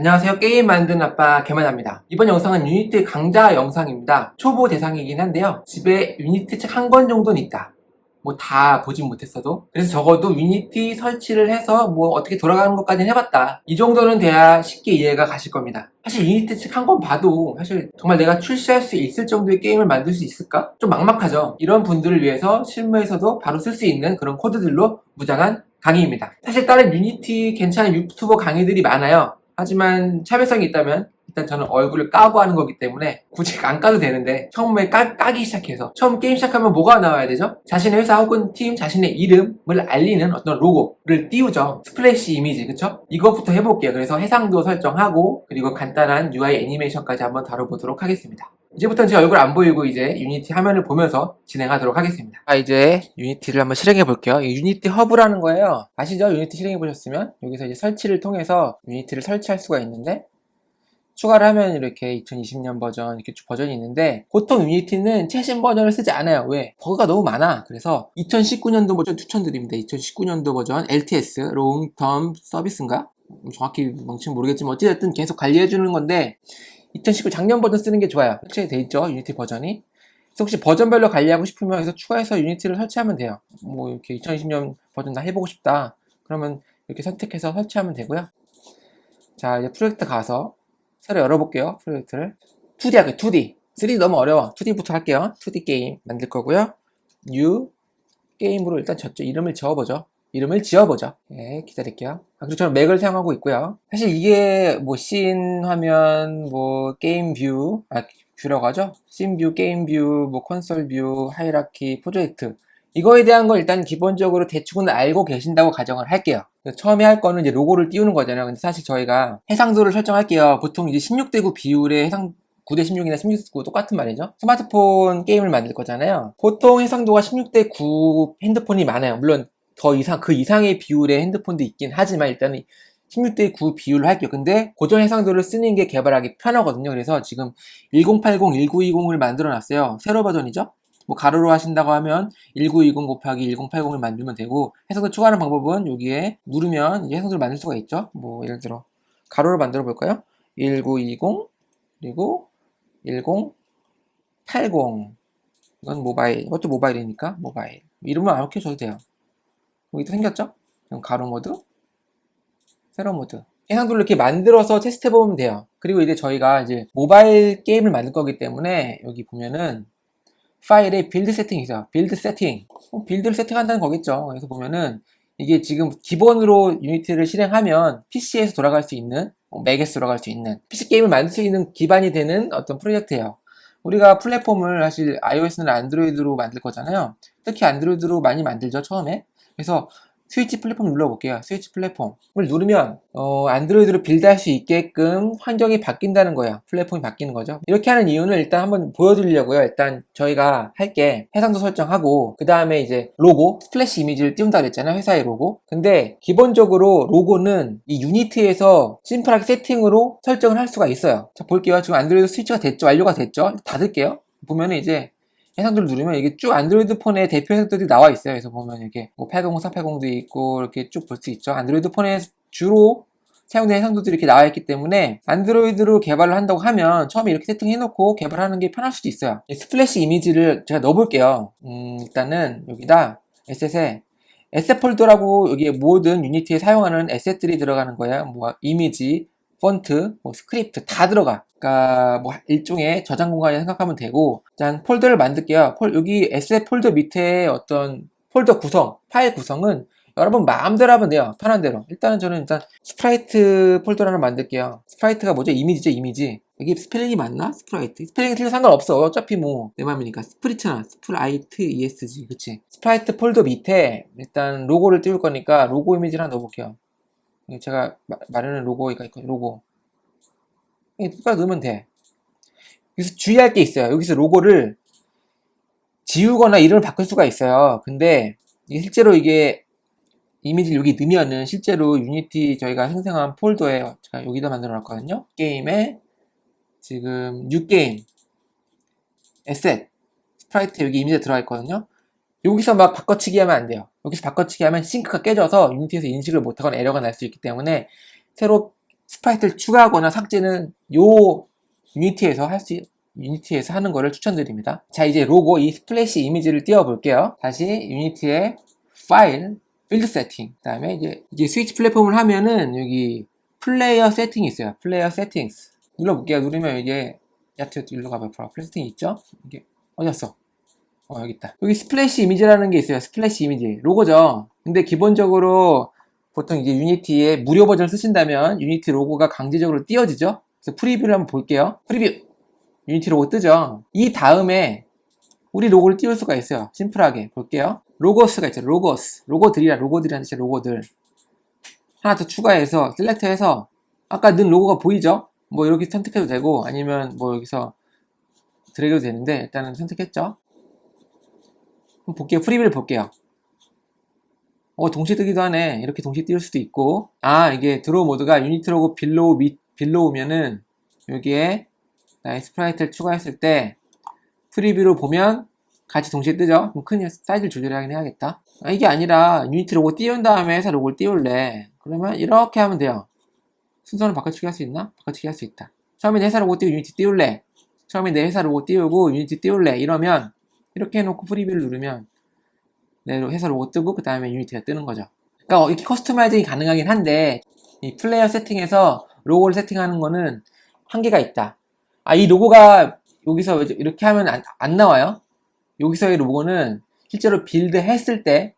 안녕하세요. 게임 만든 아빠 개만합니다. 이번 영상은 유니티 강좌 영상입니다. 초보 대상이긴 한데요. 집에 유니티 책한 권 정도는 있다. 뭐 다 보진 못했어도. 그래서 적어도 유니티 설치를 해서 뭐 어떻게 돌아가는 것까지는 해봤다. 이 정도는 돼야 쉽게 이해가 가실 겁니다. 사실 유니티 책 한 권 봐도 사실 정말 내가 출시할 수 있을 정도의 게임을 만들 수 있을까? 좀 막막하죠. 이런 분들을 위해서 실무에서도 바로 쓸 수 있는 그런 코드들로 무장한 강의입니다. 사실 다른 유니티 괜찮은 유튜버 강의들이 많아요. 하지만 차별성이 있다면 일단 저는 얼굴을 까고 하는 거기 때문에 굳이 안 까도 되는데 처음에 까, 까기 시작해서 처음 게임 시작하면 뭐가 나와야 되죠? 자신의 회사 혹은 팀 자신의 이름을 알리는 어떤 로고를 띄우죠. 스플래시 이미지 그쵸? 이것부터 해볼게요. 그래서 해상도 설정하고 그리고 간단한 UI 애니메이션까지 한번 다뤄보도록 하겠습니다. 이제부터는 제 얼굴 안 보이고 이제 유니티 화면을 보면서 진행하도록 하겠습니다. 아, 이제 유니티를 한번 실행해 볼게요. 이 유니티 허브라는 거예요. 아시죠? 유니티 실행해 보셨으면 여기서 이제 설치를 통해서 유니티를 설치할 수가 있는데 추가를 하면 이렇게 2020년 버전 이렇게 쭉 버전이 있는데 보통 유니티는 최신 버전을 쓰지 않아요. 왜? 버그가 너무 많아. 그래서 2019년도 버전 추천드립니다. 2019년도 버전 LTS 롱텀 서비스인가? 정확히 명칭 모르겠지만 어찌됐든 계속 관리해 주는 건데 2019 작년 버전 쓰는 게 좋아요. 설치돼 있죠 유니티 버전이. 그래서 혹시 버전별로 관리하고 싶으면 여기서 추가해서 유니티를 설치하면 돼요. 뭐 이렇게 2020년 버전 다 해보고 싶다. 그러면 이렇게 선택해서 설치하면 되고요. 자 이제 프로젝트 가서 새로 열어볼게요. 프로젝트를 2D 할게요. 2D. 3D 너무 어려워. 2D부터 할게요. 2D 게임 만들 거고요. New 게임으로 일단 졌죠. 이름을 지어보죠. 이름을 지어보죠. 예, 기다릴게요. 아, 그리고 저는 맥을 사용하고 있고요. 사실 이게 뭐 씬 화면, 뭐 게임 뷰, 아, 뷰라고 하죠? 씬 뷰, 게임 뷰, 뭐 콘솔 뷰, 하이라키, 프로젝트. 이거에 대한 걸 일단 기본적으로 대충은 알고 계신다고 가정을 할게요. 처음에 할 거는 이제 로고를 띄우는 거잖아요. 근데 사실 저희가 해상도를 설정할게요. 보통 이제 16대9 비율의 해상 9대 16이나 16대9 똑같은 말이죠. 스마트폰 게임을 만들 거잖아요. 보통 해상도가 16대9 핸드폰이 많아요. 물론 더 이상 그 이상의 비율의 핸드폰도 있긴 하지만 일단은 16대 9 비율로 할게요. 근데 고정 해상도를 쓰는 게 개발하기 편하거든요. 그래서 지금 1080, 1920을 만들어 놨어요. 세로 버전이죠. 뭐 가로로 하신다고 하면 1920 곱하기 1080을 만들면 되고 해상도 추가하는 방법은 여기에 누르면 해상도를 만들 수가 있죠. 뭐 예를 들어 가로로 만들어 볼까요? 1920 그리고 1080 이건 모바일 이것도 모바일이니까 모바일 이름을 안 이렇게 줘도 돼요. 여기도 생겼죠? 그럼 가로 모드 세로 모드 해상도를 이렇게 만들어서 테스트 해 보면 돼요. 그리고 이제 저희가 이제 모바일 게임을 만들 거기 때문에 여기 보면은 파일에 빌드 세팅이 있어요. 빌드 세팅. 어, 빌드를 세팅한다는 거겠죠. 그래서 보면은 이게 지금 기본으로 유니티를 실행하면 PC에서 돌아갈 수 있는, 어, 맥에서 돌아갈 수 있는, PC 게임을 만들 수 있는 기반이 되는 어떤 프로젝트예요. 우리가 플랫폼을 사실 iOS는 안드로이드로 만들 거잖아요. 특히 안드로이드로 많이 만들죠, 처음에. 그래서 스위치 플랫폼 눌러볼게요. 스위치 플랫폼을 누르면 어, 안드로이드로 빌드할 수 있게끔 환경이 바뀐다는 거예요. 플랫폼이 바뀌는 거죠. 이렇게 하는 이유는 일단 한번 보여드리려고요. 일단 저희가 할 게 해상도 설정하고 그 다음에 이제 로고, 스플래시 이미지를 띄운다 그랬잖아요. 회사의 로고. 근데 기본적으로 로고는 이 유니티에서 심플하게 세팅으로 설정을 할 수가 있어요. 자 볼게요. 지금 안드로이드 스위치가 됐죠. 완료가 됐죠. 닫을게요. 보면은 이제 해상도를 누르면 이게 쭉 안드로이드 폰에 대표 해상도들이 나와 있어요. 그래서 보면 이렇게 뭐 800, 480도 있고 이렇게 쭉 볼 수 있죠. 안드로이드 폰에 주로 사용된 해상도들이 이렇게 나와 있기 때문에 안드로이드로 개발을 한다고 하면 처음에 이렇게 세팅해 놓고 개발하는 게 편할 수도 있어요. 이 스플래시 이미지를 제가 넣어 볼게요. 음, 일단은 여기다 에셋에 에셋 폴더라고 여기에 모든 유니티에 사용하는 에셋들이 들어가는 거예요. 뭐 이미지, 폰트, 뭐 스크립트 다 들어가. 그러니까 뭐 일종의 저장 공간이 생각하면 되고 일단 폴더를 만들게요. 폴, 여기 에셋 폴더 밑에 어떤 폴더 구성, 파일 구성은 여러분 마음대로 하면 돼요. 편한 대로. 일단은 저는 일단 스프라이트 폴더를 하나 만들게요. 스프라이트가 뭐죠? 이미지죠, 이미지. 여기 스펠링이 맞나? 스프라이트. 스펠링이 틀려 상관없어. 어차피 뭐, 내 맘이니까. 스프리트나, 스프라이트, ESG. 그치? 스프라이트 폴더 밑에 일단 로고를 띄울 거니까 로고 이미지를 하나 넣어볼게요. 제가 마, 마련한 로고가 있거든요. 로고. 똑바로 넣으면 돼. 여기서 주의할 게 있어요. 여기서 로고를 지우거나 이름을 바꿀 수가 있어요. 근데 실제로 이게 이미지를 여기 넣으면은 실제로 유니티 저희가 생성한 폴더에 제가 여기다 만들어 놨거든요. 게임에 지금 뉴 게임 에셋 스프라이트 여기 이미지 들어가 있거든요. 여기서 막 바꿔치기 하면 안 돼요. 여기서 바꿔치기 하면 싱크가 깨져서 유니티에서 인식을 못하거나 에러가 날 수 있기 때문에 새로 스프라이트를 추가하거나 삭제는 요 유니티에서 할 수, 유니티에서 하는 거를 추천드립니다. 자, 이제 로고, 이 스플래시 이미지를 띄워볼게요. 다시 유니티의 파일, 빌드 세팅. 그 다음에 이제, 이제 스위치 플랫폼을 하면은 여기 플레이어 세팅이 있어요. 플레이어 세팅스. 눌러볼게요. 누르면 이게, 야트 일로 가봐요. 플레이 세팅 있죠? 이게, 어디 갔어? 어, 여기 있다. 여기 스플래시 이미지라는 게 있어요. 스플래시 이미지. 로고죠. 근데 기본적으로 보통 이제 유니티의 무료 버전을 쓰신다면 유니티 로고가 강제적으로 띄워지죠. 그래서 프리뷰를 한번 볼게요. 프리뷰. 유니티 로고 뜨죠. 이 다음에 우리 로고를 띄울 수가 있어요. 심플하게 볼게요. 로고스가 있죠. 로고스. 로고들이라 로고들이라는 뜻의 로고들. 하나 더 추가해서 셀렉트해서 아까 넣은 로고가 보이죠? 뭐 이렇게 선택해도 되고 아니면 뭐 여기서 드래그도 되는데 일단은 선택했죠. 볼게요. 프리뷰를 볼게요. 어, 동시에 뜨기도 하네. 이렇게 동시에 띄울 수도 있고. 아, 이게 드로우 모드가 유니트 로고 빌로우 밑, 빌로우면은 여기에 나의 스프라이트를 추가했을 때 프리뷰로 보면 같이 동시에 뜨죠? 그럼 큰 사이즈를 조절하긴 해야겠다. 아, 이게 아니라 유니트 로고 띄운 다음에 회사 로고를 띄울래. 그러면 이렇게 하면 돼요. 순서는 바꿔치기 할 수 있나? 바꿔치기 할 수 있다. 처음에 내 회사 로고 띄우고 유니티 띄울래. 처음에 내 회사 로고 띄우고 유니티 띄울래. 이러면 이렇게 해놓고 프리뷰를 누르면 내 회사 로고 뜨고 그 다음에 유니티가 뜨는 거죠. 그러니까 이렇게 커스터마이징이 가능하긴 한데 이 플레이어 세팅에서 로고를 세팅하는 거는 한계가 있다. 아, 이 로고가 여기서 이렇게 하면 안, 안 나와요. 여기서의 로고는 실제로 빌드 했을 때,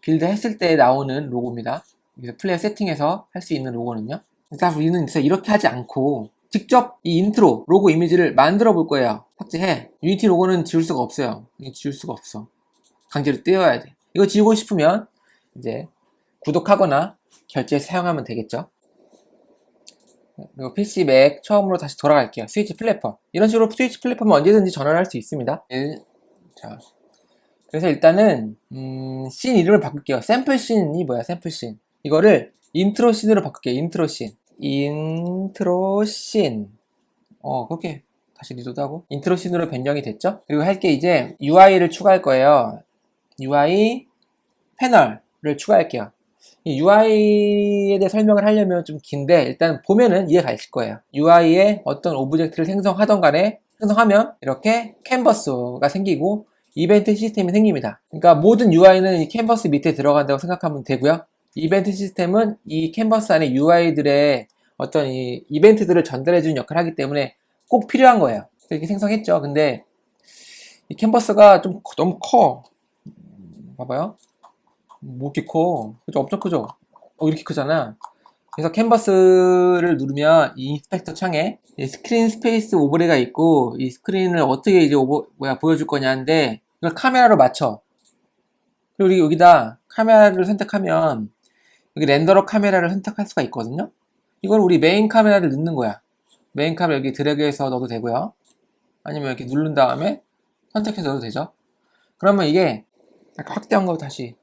빌드 했을 때 나오는 로고입니다. 여기서 플레이어 세팅에서 할 수 있는 로고는요. 그래서 우리는 그래서 이렇게 하지 않고 직접 이 인트로 로고 이미지를 만들어 볼 거예요. 삭제해. 유니티 로고는 지울 수가 없어요. 지울 수가 없어. 강제로 띄워야 돼. 이거 지우고 싶으면 이제 구독하거나 결제 사용하면 되겠죠. 그리고 PC 맥 처음으로 다시 돌아갈게요. 스위치 플랫폼. 이런 식으로 스위치 플랫폼은 언제든지 전환할 수 있습니다. 일- 자, 그래서 일단은 음, 씬 이름을 바꿀게요. 샘플 씬이 뭐야? 샘플 씬. 이거를 인트로 씬으로 바꿀게요. 인트로 씬. 인트로 씬. 어, 그렇게 다시 리로드하고 인트로 씬으로 변경이 됐죠? 그리고 할 게 이제 UI를 추가할 거예요. UI 패널을 추가할게요. 이 UI에 대해 설명을 하려면 좀 긴데 일단 보면은 이해 가실 거예요. UI에 어떤 오브젝트를 생성하던 간에 생성하면 이렇게 캔버스가 생기고 이벤트 시스템이 생깁니다. 그러니까 모든 UI는 이 캔버스 밑에 들어간다고 생각하면 되고요. 이벤트 시스템은 이 캔버스 안에 UI들의 어떤 이 이벤트들을 전달해주는 역할을 하기 때문에 꼭 필요한 거예요. 그래서 이렇게 생성했죠. 근데 이 캔버스가 좀 커- 너무 커. 봐봐요. 뭐 이렇게 커? 그죠? 엄청 크죠? 어, 이렇게 크잖아. 그래서 캔버스를 누르면 이 인스펙터 창에 이 스크린 스페이스 오버레이가 있고 이 스크린을 어떻게 이제 오버, 뭐야 보여줄 거냐인데 이걸 카메라로 맞춰. 그리고 여기다 카메라를 선택하면 여기 렌더러 카메라를 선택할 수가 있거든요. 이걸 우리 메인 카메라를 넣는 거야. 메인 카메라 여기 드래그해서 넣어도 되고요. 아니면 이렇게 누른 다음에 선택해서 넣어도 되죠. 그러면 이게 약간 확대한 거 다시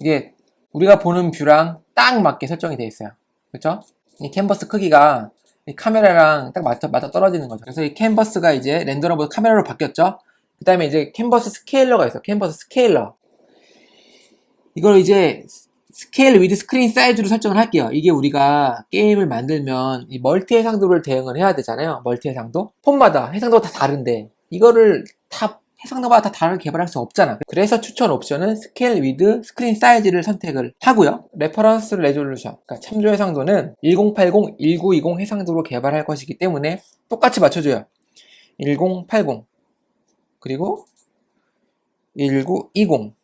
이게 우리가 보는 뷰랑 딱 맞게 설정이 되어 있어요. 그렇죠? 이 캔버스 크기가 이 카메라랑 딱 맞아, 맞아 떨어지는 거죠. 그래서 이 캔버스가 이제 렌더러보다 카메라로 바뀌었죠. 그 다음에 이제 캔버스 스케일러가 있어. 캔버스 스케일러. 이걸 이제 스케일 위드 스크린 사이즈로 설정을 할게요. 이게 우리가 게임을 만들면 이 멀티 해상도를 대응을 해야 되잖아요. 멀티 해상도. 폰마다 해상도가 다 다른데 이거를 다 해상도마다 다 다르게 개발할 수 없잖아. 그래서 추천 옵션은 스케일 위드 스크린 사이즈를 선택을 하고요. 레퍼런스 레졸루션, 그러니까 참조 해상도는 1080, 1920 해상도로 개발할 것이기 때문에 똑같이 맞춰줘요. 1080 그리고 1920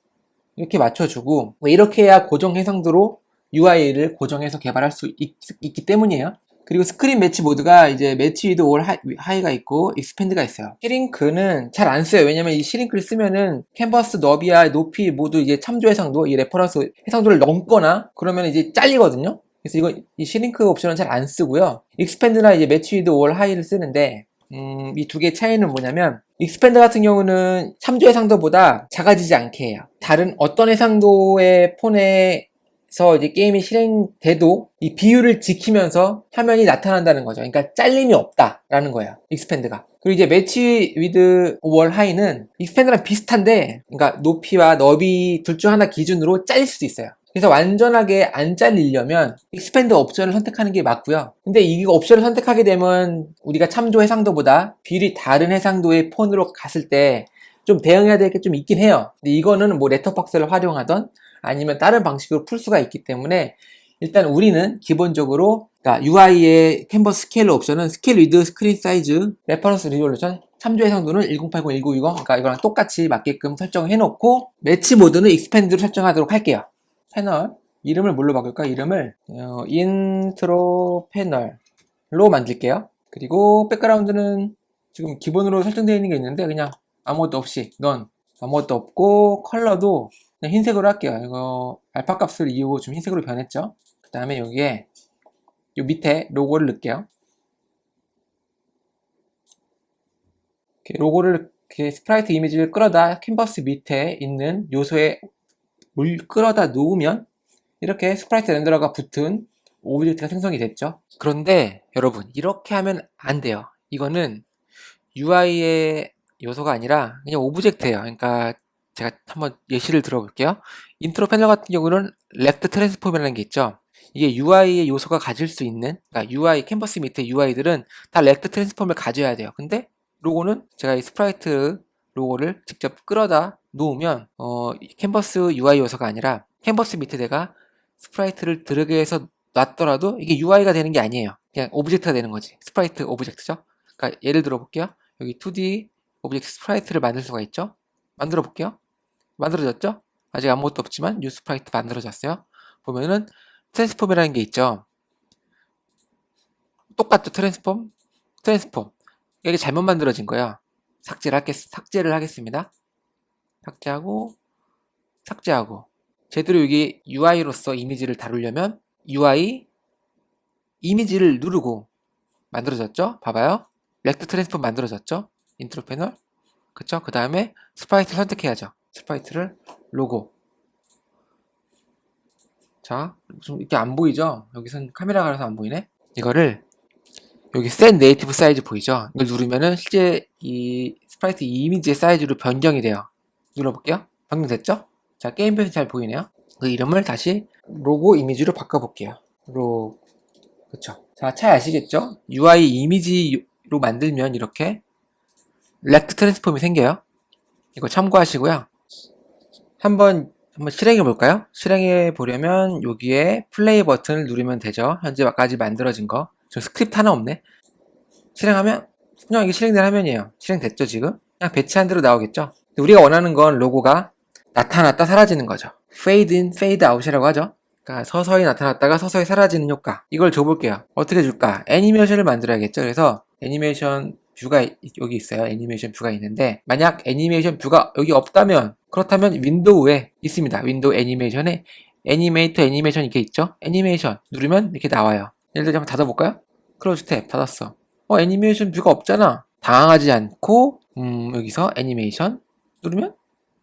이렇게 맞춰주고 뭐 이렇게 해야 고정 해상도로 UI를 고정해서 개발할 수 있, 기 때문이에요. 그리고 스크린 매치 모드가 이제 매치 위드 올 하이가 있고 익스펜드가 있어요. 시링크는 잘 안 써요. 왜냐면 이 시링크를 쓰면은 캔버스 너비와 높이 모두 이제 참조 해상도, 이 레퍼런스 해상도를 넘거나 그러면 이제 잘리거든요. 그래서 이거 이 시링크 옵션은 잘 안 쓰고요. 익스펜드나 이제 매치 위드 올 하이를 쓰는데 음, 이 두 개의 차이는 뭐냐면 익스펜드 같은 경우는 참조 해상도보다 작아지지 않게 해요. 다른 어떤 해상도의 폰에서 이제 게임이 실행돼도 이 비율을 지키면서 화면이 나타난다는 거죠. 그러니까 잘림이 없다라는 거예요. 익스펜드가. 그리고 이제 매치 위드 월 하이는 익스펜드랑 비슷한데, 그러니까 높이와 너비 둘 중 하나 기준으로 잘릴 수도 있어요. 그래서 완전하게 안 잘리려면 익스펜드 옵션을 선택하는 게 맞고요. 근데 이 옵션을 선택하게 되면 우리가 참조 해상도보다 비율이 다른 해상도의 폰으로 갔을 때 좀 대응해야 될 게 좀 있긴 해요. 근데 이거는 뭐 레터박스를 활용하던 아니면 다른 방식으로 풀 수가 있기 때문에 일단 우리는 기본적으로 그러니까 UI의 캔버스 스케일 옵션은 스케일 위드 스크린 사이즈 레퍼런스 리졸루션 참조 해상도는 1080, 1920 그러니까 이거랑 똑같이 맞게끔 설정해 놓고 매치 모드는 익스펜드로 설정하도록 할게요. 패널 이름을 뭘로 바꿀까? 이름을 어, 인트로 패널로 만들게요. 그리고 백그라운드는 지금 기본으로 설정되어 있는 게 있는데 그냥 아무것도 없이 넌 아무것도 없고 컬러도 그냥 흰색으로 할게요. 이거 알파 값을 이용하고 좀 흰색으로 변했죠. 그 다음에 여기에 요 밑에 로고를 넣을게요. 로고를 스프라이트 이미지를 끌어다 캔버스 밑에 있는 요소에 물 끌어다 놓으면 이렇게 스프라이트 렌더러가 붙은 오브젝트가 생성이 됐죠. 그런데 여러분 이렇게 하면 안 돼요. 이거는 UI의 요소가 아니라 그냥 오브젝트예요. 그러니까 제가 한번 예시를 들어볼게요. 인트로 패널 같은 경우는 렉트 트랜스폼이라는 게 있죠. 이게 UI의 요소가 가질 수 있는 그러니까 UI 캔버스 밑에 UI들은 다 렉트 트랜스폼을 가져야 돼요. 근데 로고는 제가 이 스프라이트 로고를 직접 끌어다 놓으면 어, 이 캔버스 UI 요소가 아니라 캔버스 밑에 내가 스프라이트를 들어게 해서 놨더라도 이게 UI가 되는 게 아니에요. 그냥 오브젝트가 되는 거지. 스프라이트 오브젝트죠. 그러니까 예를 들어 볼게요. 여기 2D 오브젝트 스프라이트를 만들 수가 있죠. 만들어 볼게요. 만들어졌죠? 아직 아무것도 없지만 뉴 스프라이트 만들어졌어요. 보면은 트랜스폼이라는 게 있죠. 똑같죠. 트랜스폼, 트랜스폼. 여기 잘못 만들어진 거예요. 삭제를 하겠, 삭제를 하겠습니다. 삭제하고, 삭제하고. 제대로 여기 UI로서 이미지를 다루려면 UI 이미지를 누르고 만들어졌죠? 봐봐요. 렉트 트랜스폼 만들어졌죠? 인트로 패널. 그쵸? 그 다음에 스프라이트 선택해야죠. 스프라이트를 로고. 자, 좀 이렇게 안 보이죠? 여기선 카메라가 가려서 안 보이네? 이거를 여기 set 네이티브 사이즈 보이죠? 이걸 누르면은 실제 이 스프라이트 이미지의 사이즈로 변경이 돼요. 눌러볼게요. 변경됐죠? 자, 게임표에서 잘 보이네요. 그 이름을 다시 로고 이미지로 바꿔볼게요. 로, 그쵸. 자, 잘 아시겠죠? UI 이미지로 만들면 이렇게 렉트 트랜스폼이 생겨요. 이거 참고하시고요. 한번 한번 실행해 볼까요? 실행해 보려면 여기에 플레이 버튼을 누르면 되죠. 현재까지 만들어진 거. 저 스크립트 하나 없네. 실행하면 그냥 이게 실행된 화면이에요. 실행됐죠 지금? 그냥 배치한 대로 나오겠죠? 우리가 원하는 건 로고가 나타났다 사라지는 거죠. fade in, fade out이라고 하죠. 그러니까 서서히 나타났다가 서서히 사라지는 효과. 이걸 줘볼게요. 어떻게 줄까? 애니메이션을 만들어야겠죠. 그래서 애니메이션 뷰가 여기 있어요. 애니메이션 뷰가 있는데 만약 애니메이션 뷰가 여기 없다면 그렇다면 윈도우에 있습니다. 윈도우 애니메이션에 애니메이터 애니메이션 이렇게 있죠? 애니메이션 누르면 이렇게 나와요. 예를 들어 한번 닫아볼까요? 클로즈 탭 닫았어. 어 애니메이션 뷰가 없잖아. 당황하지 않고 음 여기서 애니메이션 누르면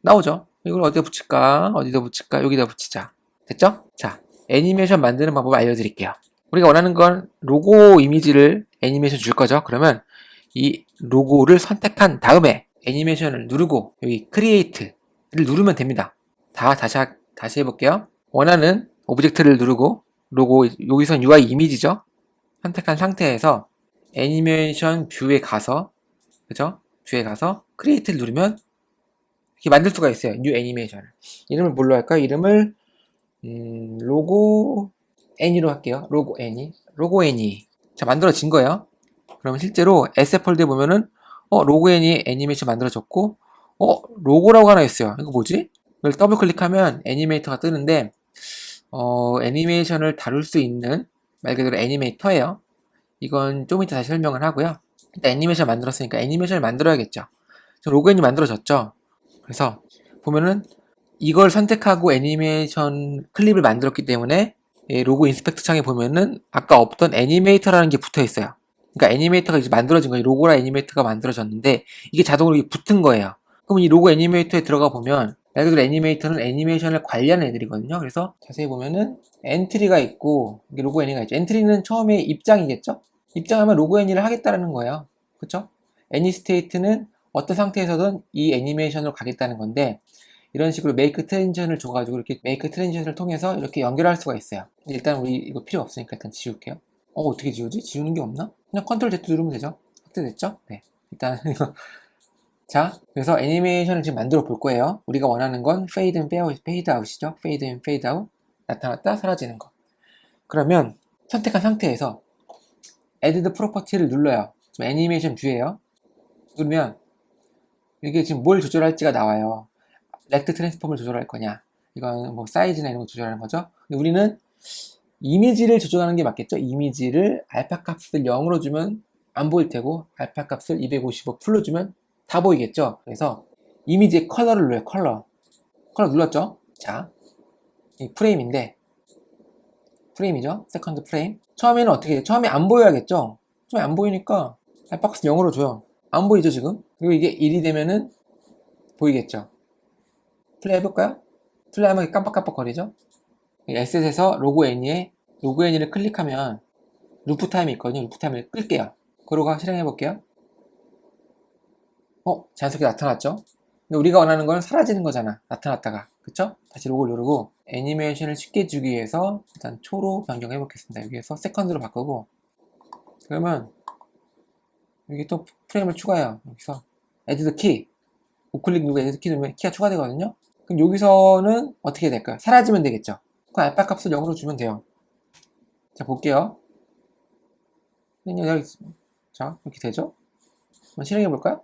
나오죠. 이걸 어디다 붙일까? 어디다 붙일까? 여기다 붙이자. 됐죠? 자, 애니메이션 만드는 방법을 알려드릴게요. 우리가 원하는 건 로고 이미지를 애니메이션 줄 거죠. 그러면 이 로고를 선택한 다음에 애니메이션을 누르고 여기 크리에이트를 누르면 됩니다. 다 다시 하, 다시 해볼게요. 원하는 오브젝트를 누르고 로고 여기선 UI 이미지죠. 선택한 상태에서 애니메이션 뷰에 가서 그죠? 뷰에 가서 크리에이트를 누르면 이렇게 만들 수가 있어요. 뉴 애니메이션을. 이름을 뭘로 할까요? 이름을 음, 로고 애니로 할게요. 로고 애니. 로고 애니. 자, 만들어진 거예요. 그러면 실제로 에세 폴드에 보면은 어, 로고 애니 애니메이션 만들어졌고 어, 로고라고 하나 있어요. 이거 뭐지? 이걸 더블 클릭하면 애니메이터가 뜨는데 어, 애니메이션을 다룰 수 있는 말 그대로 애니메이터예요. 이건 좀 이따 다시 설명을 하고요. 일단 애니메이션 만들었으니까 애니메이션을 만들어야겠죠. 애니 만들어졌죠. 그래서 보면은 이걸 선택하고 애니메이션 클립을 만들었기 때문에 이 로고 인스펙트 창에 보면은 아까 없던 애니메이터라는 게 붙어 있어요. 그러니까 애니메이터가 이제 만들어진 거예요. 로고라 애니메이터가 만들어졌는데 이게 자동으로 붙은 거예요. 그럼 이 로고 애니메이터에 들어가 보면 말 그대로 애니메이터는 애니메이션을 관리하는 애들이거든요. 그래서 자세히 보면은 엔트리가 있고 이게 로고 애니가 있죠. 엔트리는 처음에 입장이겠죠. 입장하면 로고 애니를 하겠다는 거예요. 그쵸? 애니 스테이트는 어떤 상태에서든 이 애니메이션으로 가겠다는 건데 이런 식으로 메이크 트랜지션을 줘가지고 이렇게 메이크 트랜지션을 통해서 이렇게 연결할 수가 있어요. 일단 우리 이거 필요 없으니까 일단 지울게요. 어, 어떻게 지우지? 지우는 게 없나? 그냥 컨트롤 Z 누르면 되죠? 확대됐죠? 네. 일단 이거 자, 그래서 애니메이션을 지금 만들어 볼 거예요. 우리가 원하는 건 fade in, fade out이죠. fade in, fade out. 나타났다, 사라지는 거. 그러면 선택한 상태에서 add property를 눌러요. 지금 애니메이션 뷰예요. 누르면 이게 지금 뭘 조절할지가 나와요. 렉트 트랜스폼을 조절할 거냐. 이건 뭐 사이즈나 이런 거 조절하는 거죠. 근데 우리는 이미지를 조절하는 게 맞겠죠. 이미지를 알파 값을 0으로 주면 안 보일 테고 알파 값을 255 풀로 주면 다 보이겠죠. 그래서 이미지의 컬러를 눌러요. 컬러. 컬러 눌렀죠. 자, 이 프레임인데 프레임이죠. 세컨드 프레임. 처음에는 어떻게? 처음에 안 보여야겠죠. 처음에 안 보이니까 값을 0으로 줘요. 안 보이죠 지금? 그리고 이게 1이 되면은 보이겠죠. 플레이 해볼까요? 플레이 하면 깜빡깜빡 거리죠? S에서 로고 N에 로고 N을 클릭하면 루프 타임이 있거든요. 루프 타임을 끌게요. 그러고 실행해 볼게요. 어? 자연스럽게 나타났죠? 근데 우리가 원하는 건 사라지는 거잖아. 나타났다가. 그쵸? 다시 로고를 누르고 애니메이션을 쉽게 주기 위해서 일단 초로 변경해 보겠습니다. 여기에서 세컨드로 바꾸고 그러면 여기 또 프레임을 추가해요. 여기서 add key 우클릭 누르고 the key 누르면 키가 추가되거든요. 그럼 여기서는 어떻게 될까요? 사라지면 되겠죠. 그 알파 값을 0으로 주면 돼요. 자 볼게요. 자 이렇게 되죠? 한번 실행해 볼까요?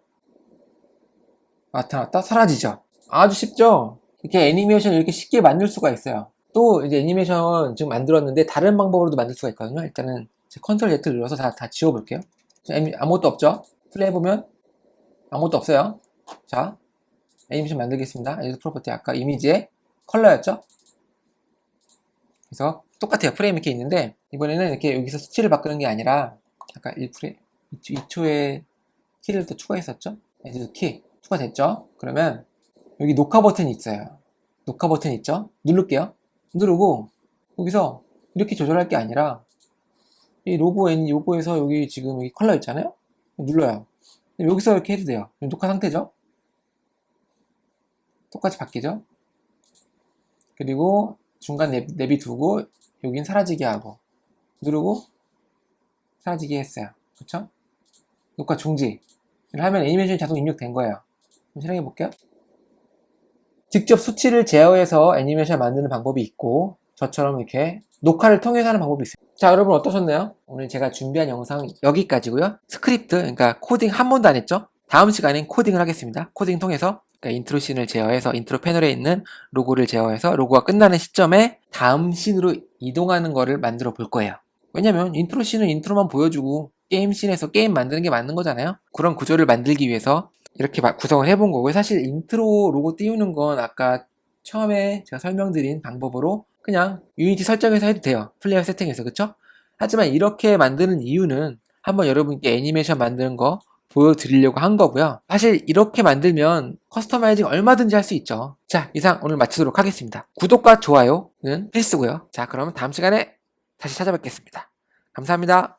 나타났다 사라지죠. 아주 쉽죠. 이렇게 애니메이션을 이렇게 쉽게 만들 수가 있어요. 또 이제 애니메이션 지금 만들었는데 다른 방법으로도 만들 수가 있거든요. 일단은 컨트롤 Z 눌러서 다, 다 지워볼게요. 아무것도 없죠? 플레이 해보면 아무것도 없어요. 자, 애니메이션 만들겠습니다. 에디트 프로퍼티 아까 이미지의 컬러였죠? 그래서 똑같아요. 프레임 이렇게 있는데 이번에는 이렇게 여기서 수치를 바꾸는 게 아니라 아까 1프레임 2초에 키를 또 추가했었죠? 에디트 키 추가 됐죠? 그러면 여기 녹화 버튼이 있어요. 녹화 버튼 있죠? 누를게요. 누르고 여기서 이렇게 조절할 게 아니라 이 로고 N 요거에서 여기 지금 여기 컬러 있잖아요? 눌러요. 여기서 이렇게 해도 돼요. 녹화 상태죠? 똑같이 바뀌죠? 그리고 중간 내비, 내비 두고 여긴 사라지게 하고 누르고 사라지게 했어요. 그쵸? 녹화 중지를 하면 애니메이션이 자동 입력된 거예요. 실행해 볼게요. 직접 수치를 제어해서 애니메이션 만드는 방법이 있고 저처럼 이렇게 녹화를 통해서 하는 방법이 있어요. 자 여러분 어떠셨나요? 오늘 제가 준비한 영상 여기까지고요. 스크립트 그러니까 코딩 한 번도 안 했죠? 다음 시간엔 코딩을 하겠습니다. 코딩 통해서 그러니까 인트로 씬을 제어해서 인트로 패널에 있는 로고를 제어해서 로고가 끝나는 시점에 다음 씬으로 이동하는 거를 만들어 볼 거예요. 왜냐면 인트로 씬은 인트로만 보여주고 게임 씬에서 게임 만드는 게 맞는 거잖아요. 그런 구조를 만들기 위해서 이렇게 막 구성을 해본 거고요. 사실 인트로 로고 띄우는 건 아까 처음에 제가 설명드린 방법으로 그냥 유니티 설정해서 해도 돼요. 플레이어 세팅에서 그쵸? 하지만 이렇게 만드는 이유는 한번 여러분께 애니메이션 만드는 거 보여드리려고 한 거고요. 사실 이렇게 만들면 커스터마이징 얼마든지 할 수 있죠. 자, 이상 오늘 마치도록 하겠습니다. 구독과 좋아요는 필수고요. 자, 그러면 다음 시간에 다시 찾아뵙겠습니다. 감사합니다.